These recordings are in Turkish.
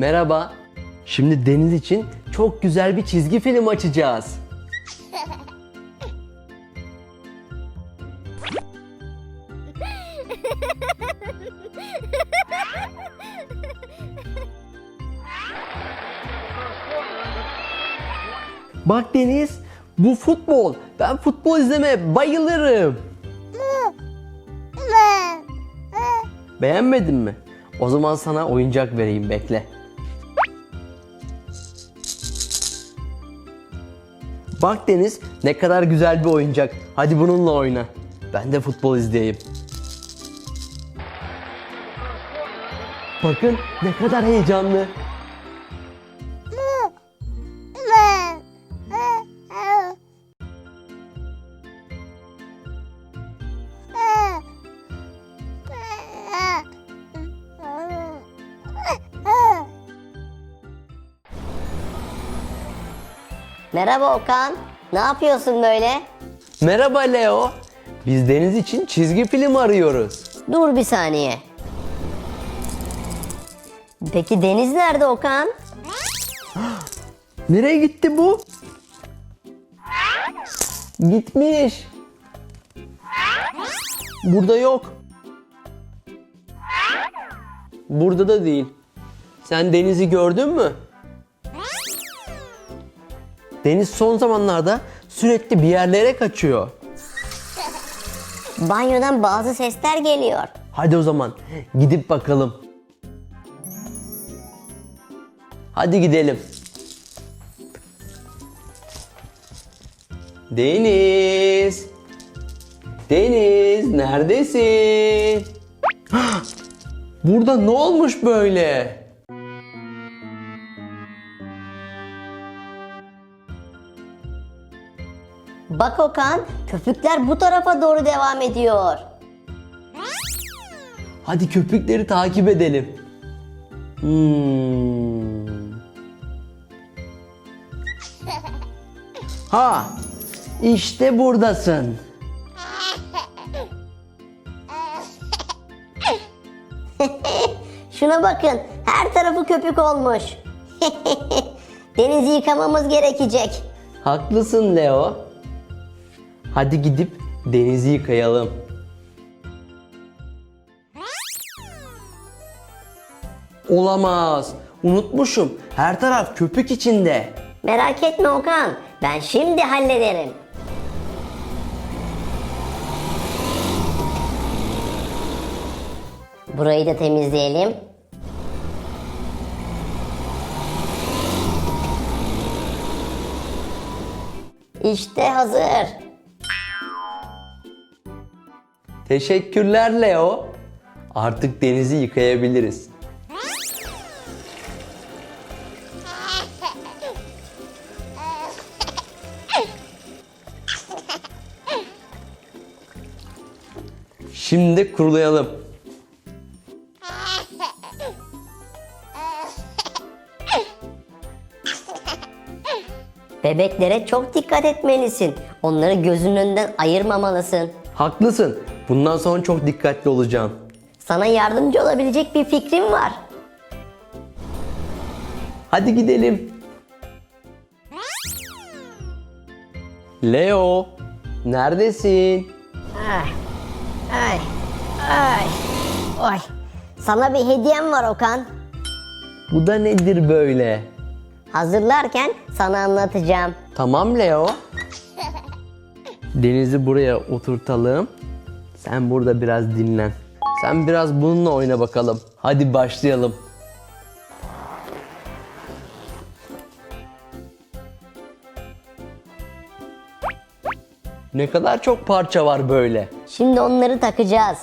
Merhaba. Şimdi Deniz için çok güzel bir çizgi film açacağız. Bak Deniz, bu futbol. Ben futbol izlemeye bayılırım. Beğenmedin mi? O zaman sana oyuncak vereyim bekle. Bak Deniz ne kadar güzel bir oyuncak. Hadi bununla oyna. Ben de futbol izleyeyim. Bakın ne kadar heyecanlı. Merhaba Okan. Ne yapıyorsun böyle? Merhaba Leo. Biz Deniz için çizgi film arıyoruz. Dur bir saniye. Peki Deniz nerede Okan? Nereye gitti bu? Gitmiş. Burada yok. Burada da değil. Sen Deniz'i gördün mü? Deniz son zamanlarda sürekli bir yerlere kaçıyor. Banyodan bazı sesler geliyor. Hadi o zaman gidip bakalım. Hadi gidelim. Deniz. Deniz neredesin? Burada ne olmuş böyle? Bak Okan, köpükler bu tarafa doğru devam ediyor. Hadi köpükleri takip edelim. Hmm. Ha, işte buradasın. Şuna bakın, her tarafı köpük olmuş. Denizi yıkamamız gerekecek. Haklısın Leo. Hadi gidip denizi yıkayalım. Olamaz. Unutmuşum. Her taraf köpük içinde. Merak etme Okan, ben şimdi hallederim. Burayı da temizleyelim. İşte hazır. Teşekkürler Leo. Artık denizi yıkayabiliriz. Şimdi kurulayalım. Bebeklere çok dikkat etmelisin. Onları gözünün önünden ayırmamalısın. Haklısın. Bundan sonra çok dikkatli olacağım. Sana yardımcı olabilecek bir fikrim var. Hadi gidelim. Leo, neredesin? Ay, ay, ay, oy. Sana bir hediyem var Okan. Bu da nedir böyle? Hazırlarken sana anlatacağım. Tamam Leo. Deniz'i buraya oturtalım. Sen burada biraz dinlen. Sen biraz bununla oyna bakalım. Hadi başlayalım. Ne kadar çok parça var böyle. Şimdi onları takacağız.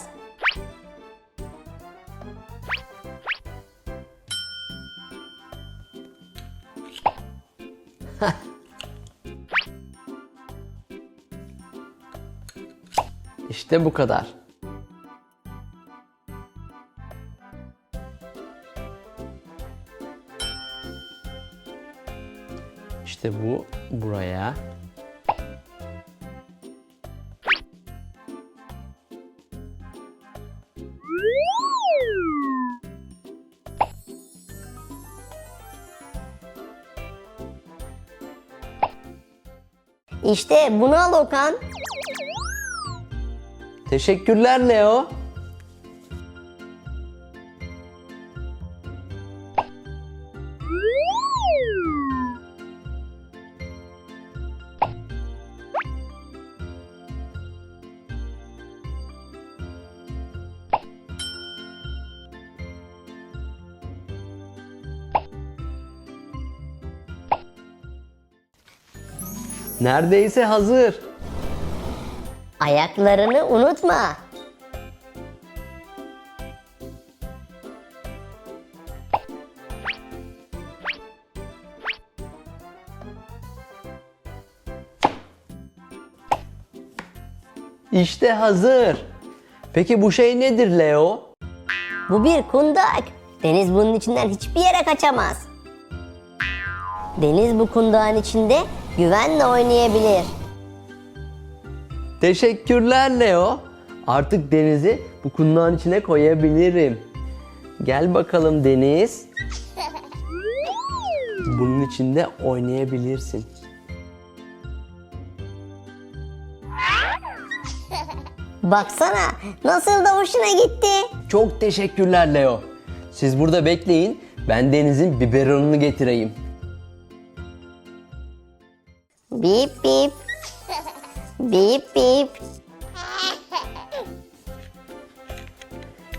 İşte bu kadar. İşte bu buraya. İşte bunu al Okan. Teşekkürler Leo. Neredeyse hazır. Ayaklarını unutma. İşte hazır. Peki bu şey nedir Leo? Bu bir kundak. Deniz bunun içinden hiçbir yere kaçamaz. Deniz bu kundağın içinde güvenle oynayabilir. Teşekkürler Leo. Artık Deniz'i bu kundağın içine koyabilirim. Gel bakalım Deniz. Bunun içinde oynayabilirsin. Baksana nasıl da hoşuna gitti. Çok teşekkürler Leo. Siz burada bekleyin. Ben Deniz'in biberonunu getireyim. Bip bip. Bip bip.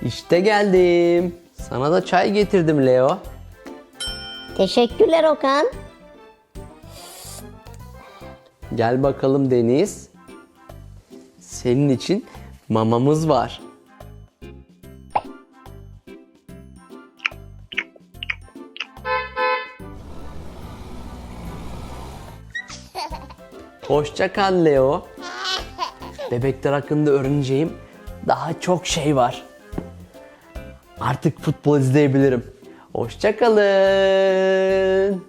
İşte geldim. Sana da çay getirdim Leo. Teşekkürler Okan. Gel bakalım Deniz. Senin için mamamız var. Hoşça kal Leo. Bebekler hakkında öğreneceğim daha çok şey var. Artık futbol izleyebilirim. Hoşça kalın.